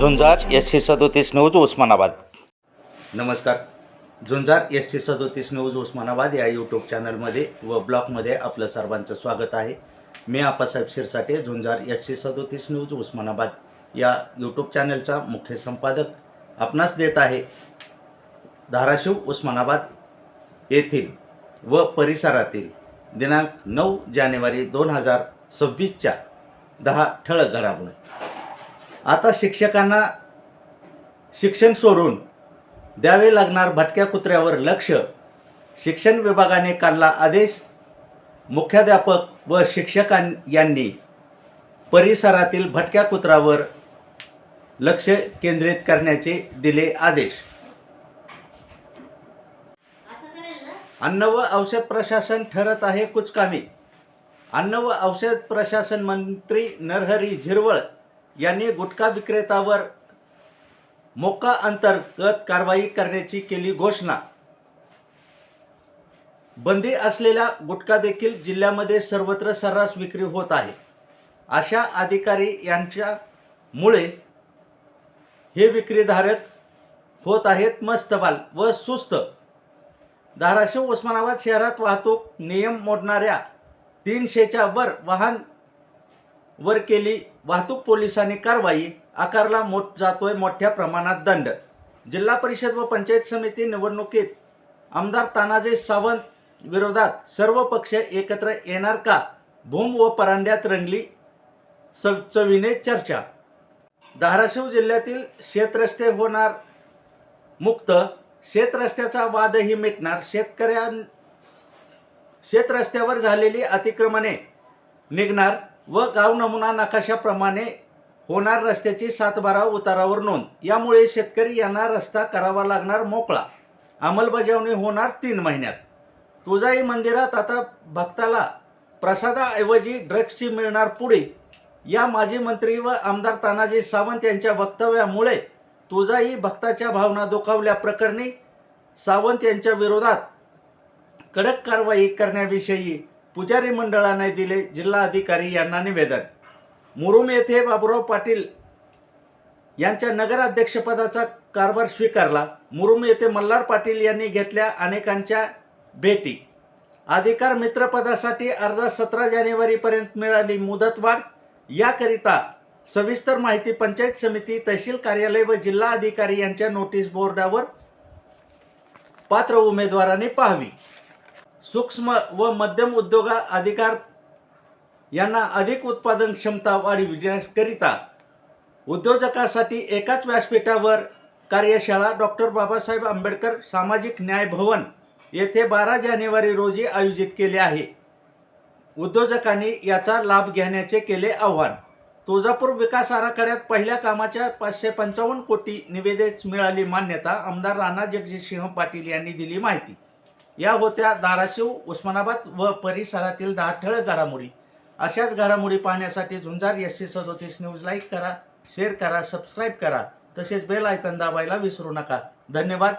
झुंजार S C सदोतीस news Osmanabad. नमस्कार. झुंजार S C सदोतीस न्यूज उस्मानाबाद या यूट्यूब चॅनलमध्ये व ब्लॉगमध्ये आपलं सर्वांचं स्वागत आहे. मी आपासाहेब शिरसाटे झुंजार एस सी सदोतीस न्यूज उस्मानाबाद या यूट्यूब चॅनलचा मुख्य संपादक आपणास देत आहे. धाराशिव उस्मानाबाद येथील व परिसरातील दिनांक नऊ जानेवारी दोन हजार सव्वीसच्या दहा ठळक घडामोडी. आता शिक्षकांना शिक्षण सोडून द्यावे लागणार भटक्या कुत्र्यावर लक्ष शिक्षण विभागाने काढला आदेश. मुख्याध्यापक व शिक्षकां यांनी परिसरातील भटक्या कुत्र्यावर लक्ष केंद्रित करण्याचे दिले आदेश. अन्न व औषध प्रशासन ठरत आहे कुचकामी. अन्न व औषध प्रशासन मंत्री नरहरी झिरवळ यांनी गुटखा विक्रेतावर मोका अंतर्गत कारवाई करण्याची केली घोषणा. बंदी असलेला गुटखा देखील जिल्ह्यामध्ये सर्वत्र सर्रास विक्री होत आहे. अशा अधिकारी यांच्यामुळे हे विक्रीधारक होत आहेत मस्तबाल व सुस्त. धाराशिव उस्मानाबाद शहरात वाहतूक नियम मोडणाऱ्या तीनशेच्या वर वाहन वर केली वाहतूक पोलिसांनी कारवाई. आकारला मोठ जातोय मोठ्या प्रमाणात दंड. जिल्हा परिषद व पंचायत समिती निवडणुकीत आमदार तानाजी सावंत विरोधात सर्व पक्ष एकत्र येणार का? भूम व परांड्यात रंगली चवीने चर्चा. धाराशिव जिल्ह्यातील शेतरस्ते होणार मुक्त. शेतरस्त्याचा वादही मिटणार. शेतकऱ्यां शेतरस्त्यावर झालेली अतिक्रमणे निघणार. व गाव नमुना नकाशाप्रमाणे होणार रस्त्याची सातबारा उतारावर नोंद. यामुळे शेतकरी यांना रस्ता करावा लागणार मोकळा. अंमलबजावणी होणार तीन महिन्यात. तुळजाई मंदिरात आता भक्ताला प्रसादाऐवजी ड्रग्सची मिळणार पुढे या माजी मंत्री व आमदार तानाजी सावंत यांच्या वक्तव्यामुळे तुळजाई भक्ताच्या भावना दुखावल्या प्रकरणी सावंत यांच्या विरोधात कडक कारवाई करण्याविषयी पुजारी मंडळाने दिले जिल्हाधिकारी यांना निवेदन. मुरुम येथे बाबुराव पाटील यांच्या नगराध्यक्षपदाचा कारभार स्वीकारला. मुरुम येथे मल्हार पाटील यांनी घेतल्या अनेकांच्या भेटी. अधिकार मित्रपदासाठी अर्ज सतरा जानेवारीपर्यंत मिळाली मुदतवाढ याकरिता सविस्तर माहिती पंचायत समिती तहसील कार्यालय व जिल्हा अधिकारी यांच्या नोटीस बोर्डावर पात्र उमेदवारांनी पाहावी. सूक्ष्म व मध्यम उद्योगा अधिकार यांना अधिक उत्पादन क्षमता वाढविण्याकरिता उद्योजकासाठी एकाच व्यासपीठावर कार्यशाळा डॉक्टर बाबासाहेब आंबेडकर सामाजिक न्याय भवन येथे बारा जानेवारी रोजी आयोजित केले आहे. उद्योजकांनी याचा लाभ घेण्याचे केले आव्हान. तुळजापूर विकास आराखड्यात पहिल्या कामाच्या पाचशे पंचावन्न कोटी निवेदेच मिळाली मान्यता आमदार राणा जगजितसिंह पाटील यांनी दिली माहिती. या होत्या धाराशिव उस्मानाबाद व परिसरातील दहा ठळक घडामोडी. अशाच घडामोडी पाहण्यासाठी झुंजार एस सी सदोतीस न्यूज लाईक करा शेअर करा सबस्क्राईब करा. तसेच बेल आयकन दाबायला विसरू नका. धन्यवाद.